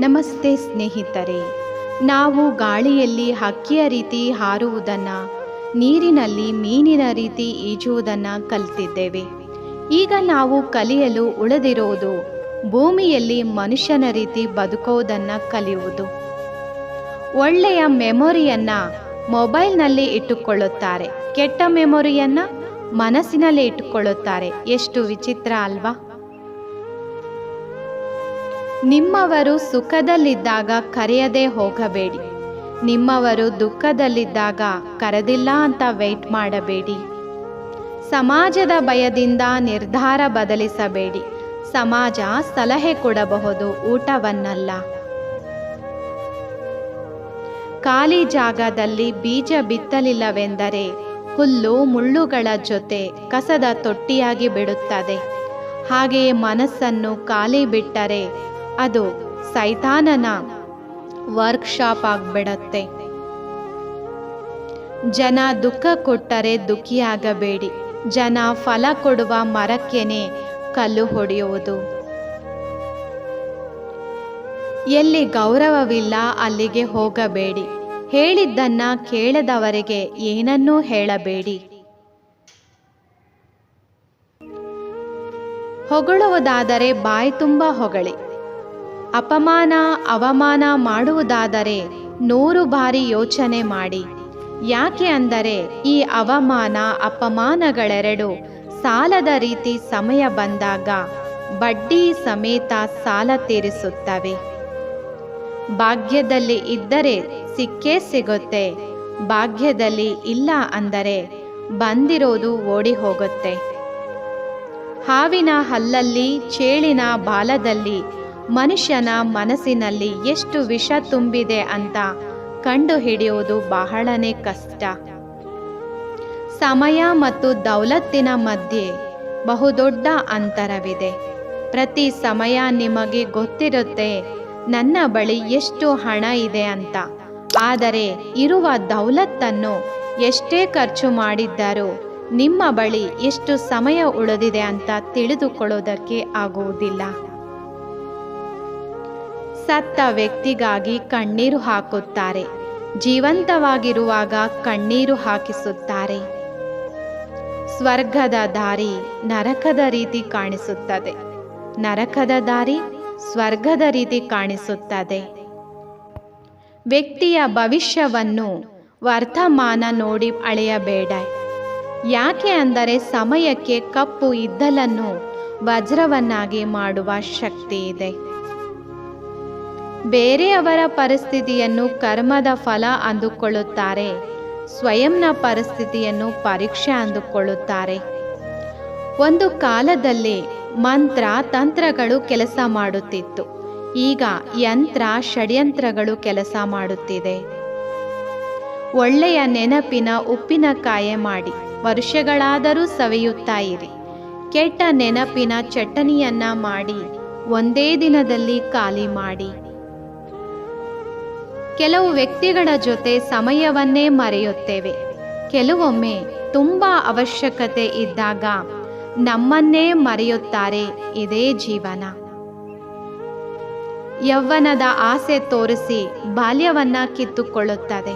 ನಮಸ್ತೆ ಸ್ನೇಹಿತರೆ, ನಾವು ಗಾಳಿಯಲ್ಲಿ ಹಕ್ಕಿಯ ರೀತಿ ಹಾರುವುದನ್ನು, ನೀರಿನಲ್ಲಿ ಮೀನಿನ ರೀತಿ ಈಜುವುದನ್ನು ಕಲಿತಿದ್ದೇವೆ. ಈಗ ನಾವು ಕಲಿಯಲು ಉಳಿದಿರುವುದು ಭೂಮಿಯಲ್ಲಿ ಮನುಷ್ಯನ ರೀತಿ ಬದುಕೋದನ್ನು ಕಲಿಯುವುದು. ಒಳ್ಳೆಯ ಮೆಮೊರಿಯನ್ನು ಮೊಬೈಲ್ನಲ್ಲಿ ಇಟ್ಟುಕೊಳ್ಳುತ್ತಾರೆ. ಕೆಟ್ಟ ಮೆಮೊರಿಯನ್ನು ಮನಸ್ಸಿನಲ್ಲಿ ಇಟ್ಟುಕೊಳ್ಳುತ್ತಾರೆ. ಎಷ್ಟು ವಿಚಿತ್ರ ಅಲ್ವಾ? ನಿಮ್ಮವರು ಸುಖದಲ್ಲಿದ್ದಾಗ ಕರೆಯದೆ ಹೋಗಬೇಡಿ. ನಿಮ್ಮವರು ದುಃಖದಲ್ಲಿದ್ದಾಗ ಕರೆದಿಲ್ಲ ಅಂತ ವೆಯ್ಟ್ ಮಾಡಬೇಡಿ. ಸಮಾಜದ ಭಯದಿಂದ ನಿರ್ಧಾರ ಬದಲಿಸಬೇಡಿ. ಸಮಾಜ ಸಲಹೆ ಕೊಡಬಹುದು, ಊಟವನ್ನಲ್ಲ. ಖಾಲಿ ಜಾಗದಲ್ಲಿ ಬೀಜ ಬಿತ್ತಲಿಲ್ಲವೆಂದರೆ ಹುಲ್ಲು ಮುಳ್ಳುಗಳ ಜೊತೆ ಕಸದ ತೊಟ್ಟಿಯಾಗಿ ಬಿಡುತ್ತದೆ. ಹಾಗೆಯೇ ಮನಸ್ಸನ್ನು ಖಾಲಿ ಬಿಟ್ಟರೆ ಅದು ಸೈತಾನನ ವರ್ಕ್ಶಾಪ್ ಆಗ್ಬಿಡತ್ತೆ. ಜನ ದುಃಖ ಕೊಟ್ಟರೆ ದುಃಖಿಯಾಗಬೇಡಿ ಜನ ಫಲ ಕೊಡುವ ಮರಕ್ಕೆನೆ ಕಲ್ಲು ಹೊಡೆಯುವುದು. ಎಲ್ಲಿ ಗೌರವವಿಲ್ಲ ಅಲ್ಲಿಗೆ ಹೋಗಬೇಡಿ. ಹೇಳಿದ್ದನ್ನ ಕೇಳದವರಿಗೆ ಏನನ್ನೂ ಹೇಳಬೇಡಿ. ಹೊಗಳುವುದಾದರೆ ಬಾಯಿ ತುಂಬಾ ಹೊಗಳಿ. ಅಪಮಾನ, ಅವಮಾನ ಮಾಡುವುದಾದರೆ ನೂರು ಬಾರಿ ಯೋಚನೆ ಮಾಡಿ. ಯಾಕೆ ಅಂದರೆ ಈ ಅವಮಾನ ಅಪಮಾನಗಳೆರಡು ಸಾಲದ ರೀತಿ ಸಮಯ ಬಂದಾಗ ಬಡ್ಡಿ ಸಮೇತ ಸಾಲ ತೀರಿಸುತ್ತವೆ. ಭಾಗ್ಯದಲ್ಲಿ ಇದ್ದರೆ ಸಿಕ್ಕೇ ಸಿಗುತ್ತೆ, ಭಾಗ್ಯದಲ್ಲಿ ಇಲ್ಲ ಅಂದರೆ ಬಂದಿರೋದು ಓಡಿ ಹೋಗುತ್ತೆ ಹಾವಿನ ಹಲ್ಲಲ್ಲಿ, ಚೇಳಿನ ಬಾಲದಲ್ಲಿ ಮನುಷ್ಯನ ಮನಸ್ಸಿನಲ್ಲಿ ಎಷ್ಟು ವಿಷ ತುಂಬಿದೆ ಅಂತ ಕಂಡು ಹಿಡಿಯುವುದು ಬಹಳನೇ ಕಷ್ಟ. ಸಮಯ ಮತ್ತು ದೌಲತ್ತಿನ ಮಧ್ಯೆ ಬಹುದೊಡ್ಡ ಅಂತರವಿದೆ. ಪ್ರತಿ ಸಮಯ ನಿಮಗೆ ಗೊತ್ತಿರುತ್ತೆ, ನನ್ನ ಬಳಿ ಎಷ್ಟು ಹಣ ಇದೆ ಅಂತ. ಆದರೆ ಇರುವ ದೌಲತ್ತನ್ನು ಎಷ್ಟೇ ಖರ್ಚು ಮಾಡಿದ್ದರೂ ನಿಮ್ಮ ಬಳಿ ಎಷ್ಟು ಸಮಯ ಉಳಿದಿದೆ ಅಂತ ತಿಳಿದುಕೊಳ್ಳೋದಕ್ಕೆ ಆಗುವುದಿಲ್ಲ. ಸತ್ತ ವ್ಯಕ್ತಿಗಾಗಿ ಕಣ್ಣೀರು ಹಾಕುತ್ತಾರೆ. ಜೀವಂತವಾಗಿರುವಾಗ ಕಣ್ಣೀರು ಹಾಕಿಸುತ್ತಾರೆ. ಸ್ವರ್ಗದ ದಾರಿ ನರಕದ ರೀತಿ ಕಾಣಿಸುತ್ತದೆ. ನರಕದ ದಾರಿ ಸ್ವರ್ಗದ ರೀತಿ ಕಾಣಿಸುತ್ತದೆ. ವ್ಯಕ್ತಿಯ ಭವಿಷ್ಯವನ್ನು ವರ್ತಮಾನ ನೋಡಿ ಅಳೆಯಬೇಡ. ಯಾಕೆ ಅಂದರೆ ಸಮಯಕ್ಕೆ ಕಪ್ಪು ಇದ್ದಲನ್ನು ವಜ್ರವನ್ನಾಗಿ ಮಾಡುವ ಶಕ್ತಿ ಇದೆ. ಬೇರೆಯವರ ಪರಿಸ್ಥಿತಿಯನ್ನು ಕರ್ಮದ ಫಲ ಅಂದುಕೊಳ್ಳುತ್ತಾರೆ, ಸ್ವಯಂನ ಪರಿಸ್ಥಿತಿಯನ್ನು ಪರೀಕ್ಷೆ ಅಂದುಕೊಳ್ಳುತ್ತಾರೆ. ಒಂದು ಕಾಲದಲ್ಲಿ ಮಂತ್ರ ತಂತ್ರಗಳು ಕೆಲಸ ಮಾಡುತ್ತಿತ್ತು. ಈಗ ಯಂತ್ರ ಷಡ್ಯಂತ್ರಗಳು ಕೆಲಸ ಮಾಡುತ್ತಿದೆ. ಒಳ್ಳೆಯ ನೆನಪಿನ ಉಪ್ಪಿನಕಾಯೆ ಮಾಡಿ, ವರ್ಷಗಳಾದರೂ ಸವಿಯುತ್ತಾ ಇರಿ. ಕೆಟ್ಟ ನೆನಪಿನ ಚಟನಿಯನ್ನ ಮಾಡಿ, ಒಂದೇ ದಿನದಲ್ಲಿ ಖಾಲಿ ಮಾಡಿ. ಕೆಲವು ವ್ಯಕ್ತಿಗಳ ಜೊತೆ ಸಮಯವನ್ನೇ ಮರೆಯುತ್ತೇವೆ. ಕೆಲವೊಮ್ಮೆ ತುಂಬ ಅವಶ್ಯಕತೆ ಇದ್ದಾಗ ನಮ್ಮನ್ನೇ ಮರೆಯುತ್ತಾರೆ ಇದೇ ಜೀವನ. ಯೌವನದ ಆಸೆ ತೋರಿಸಿ ಬಾಲ್ಯವನ್ನ ಕಿತ್ತುಕೊಳ್ಳುತ್ತದೆ.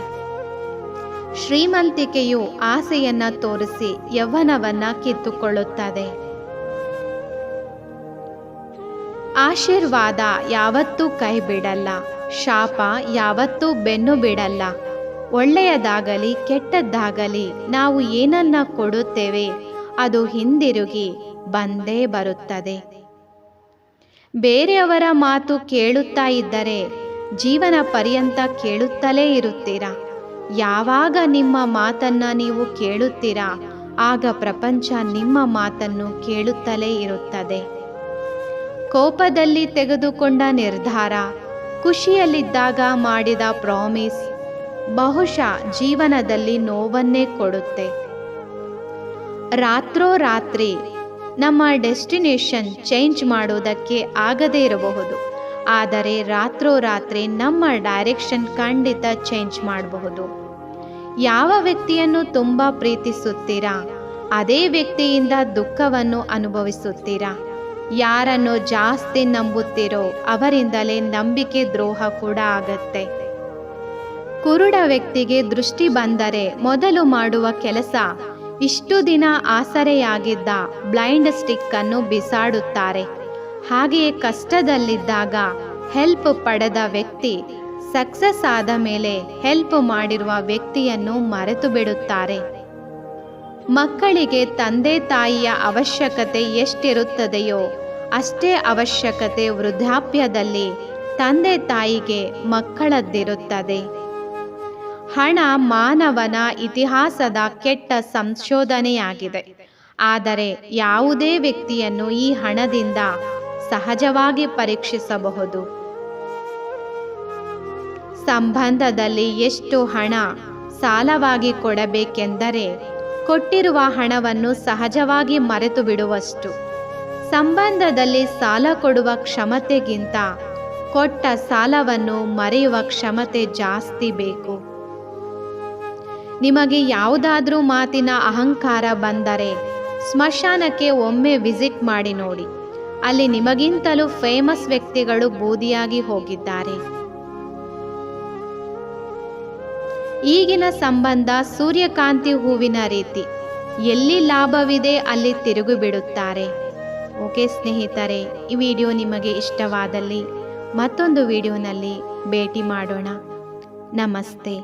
ಶ್ರೀಮಂತಿಕೆಯು ಆಸೆಯನ್ನ ತೋರಿಸಿ ಯೌವನವನ್ನ ಕಿತ್ತುಕೊಳ್ಳುತ್ತದೆ. ಆಶೀರ್ವಾದ ಯಾವತ್ತೂ ಕೈ ಬಿಡಲ್ಲ ಶಾಪ ಯಾವತ್ತೂ ಬೆನ್ನು ಬಿಡಲ್ಲ. ಒಳ್ಳೆಯದಾಗಲಿ ಕೆಟ್ಟದ್ದಾಗಲಿ ನಾವು ಏನನ್ನ ಕೊಡುತ್ತೇವೆ ಅದು ಹಿಂದಿರುಗಿ ಬಂದೇ ಬರುತ್ತದೆ. ಬೇರೆಯವರ ಮಾತು ಕೇಳುತ್ತಾ ಇದ್ದರೆ ಜೀವನ ಪರ್ಯಂತ ಕೇಳುತ್ತಲೇ ಇರುತ್ತೀರಾ? ಯಾವಾಗ ನಿಮ್ಮ ಮಾತನ್ನ ನೀವು ಕೇಳುತ್ತೀರಾ? ಆಗ ಪ್ರಪಂಚ ನಿಮ್ಮ ಮಾತನ್ನು ಕೇಳುತ್ತಲೇ ಇರುತ್ತದೆ. ಕೋಪದಲ್ಲಿ ತೆಗೆದುಕೊಂಡ ನಿರ್ಧಾರ ಖುಷಿಯಲ್ಲಿದ್ದಾಗ ಮಾಡಿದ ಪ್ರಾಮಿಸ್ ಬಹುಶಃ ಜೀವನದಲ್ಲಿ ನೋವನ್ನೇ ಕೊಡುತ್ತೆ. ರಾತ್ರೋರಾತ್ರಿ ನಮ್ಮ ಡೆಸ್ಟಿನೇಷನ್ ಚೇಂಜ್ ಮಾಡೋದಕ್ಕೆ ಆಗದೇ ಇರಬಹುದು. ಆದರೆ ರಾತ್ರೋರಾತ್ರಿ ನಮ್ಮ ಡೈರೆಕ್ಷನ್ ಖಂಡಿತ ಚೇಂಜ್ ಮಾಡಬಹುದು. ಯಾವ ವ್ಯಕ್ತಿಯನ್ನು ತುಂಬ ಪ್ರೀತಿಸುತ್ತೀರಾ? ಅದೇ ವ್ಯಕ್ತಿಯಿಂದ ದುಃಖವನ್ನು ಅನುಭವಿಸುತ್ತೀರಾ? ಯಾರನ್ನು ಜಾಸ್ತಿ ನಂಬುತ್ತೀರೋ ಅವರಿಂದಲೇ ನಂಬಿಕೆ ದ್ರೋಹ ಕೂಡ ಆಗತ್ತೆ. ಕುರುಡ ವ್ಯಕ್ತಿಗೆ ದೃಷ್ಟಿ ಬಂದರೆ ಮೊದಲು ಮಾಡುವ ಕೆಲಸ, ಇಷ್ಟು ದಿನ ಆಸರೆಯಾಗಿದ್ದ ಬ್ಲೈಂಡ್ ಸ್ಟಿಕ್ ಅನ್ನು ಬಿಸಾಡುತ್ತಾರೆ. ಹಾಗೆಯೇ ಕಷ್ಟದಲ್ಲಿದ್ದಾಗ ಹೆಲ್ಪ್ ಪಡೆದ ವ್ಯಕ್ತಿ ಸಕ್ಸಸ್ ಆದ ಮೇಲೆ ಹೆಲ್ಪ್ ಮಾಡಿರುವ ವ್ಯಕ್ತಿಯನ್ನು ಮರೆತು ಬಿಡುತ್ತಾರೆ ಮಕ್ಕಳಿಗೆ ತಂದೆ ತಾಯಿಯ ಅವಶ್ಯಕತೆ ಎಷ್ಟಿರುತ್ತದೆಯೋ ಅಷ್ಟೇ ಅವಶ್ಯಕತೆ ವೃದ್ಧಾಪ್ಯದಲ್ಲಿ ತಂದೆ ತಾಯಿಗೆ ಮಕ್ಕಳದ್ದಿರುತ್ತದೆ. ಹಣ ಮಾನವನ ಇತಿಹಾಸದ ಕೆಟ್ಟ ಸಂಶೋಧನೆಯಾಗಿದೆ. ಆದರೆ ಯಾವುದೇ ವ್ಯಕ್ತಿಯನ್ನು ಈ ಹಣದಿಂದ ಸಹಜವಾಗಿ ಪರೀಕ್ಷಿಸಬಹುದು. ಸಂಬಂಧದಲ್ಲಿ ಎಷ್ಟು ಹಣ ಸಾಲವಾಗಿ ಕೊಡಬೇಕೆಂದರೆ ಕೊಟ್ಟಿರುವ ಹಣವನ್ನು ಸಹಜವಾಗಿ ಮರೆತು ಬಿಡುವಷ್ಟು. ಸಂಬಂಧದಲ್ಲಿ ಸಾಲ ಕೊಡುವ ಕ್ಷಮತೆಗಿಂತ ಕೊಟ್ಟ ಸಾಲವನ್ನು ಮರೆಯುವ ಕ್ಷಮತೆ ಜಾಸ್ತಿ ಬೇಕು. ನಿಮಗೆ ಯಾವುದಾದ್ರೂ ಮಾತಿನ ಅಹಂಕಾರ ಬಂದರೆ ಸ್ಮಶಾನಕ್ಕೆ ಒಮ್ಮೆ ವಿಸಿಟ್ ಮಾಡಿ ನೋಡಿ. ಅಲ್ಲಿ ನಿಮಗಿಂತಲೂ ಫೇಮಸ್ ವ್ಯಕ್ತಿಗಳು ಬೂದಿಯಾಗಿ ಹೋಗಿದ್ದಾರೆ. ಈಗಿನ ಸಂಬಂಧ ಸೂರ್ಯಕಾಂತಿ ಹೂವಿನ ರೀತಿ. ಎಲ್ಲಿ ಲಾಭವಿದೆ ಅಲ್ಲಿ ತಿರುಗಿ ಬಿಡುತ್ತಾರೆ. ಓಕೆ ಸ್ನೇಹಿತರೆ, ಈ ವಿಡಿಯೋ ನಿಮಗೆ ಇಷ್ಟವಾದಲ್ಲಿ ಮತ್ತೊಂದು ವಿಡಿಯೋನಲ್ಲಿ ಭೇಟಿ ಮಾಡೋಣ. ನಮಸ್ತೆ.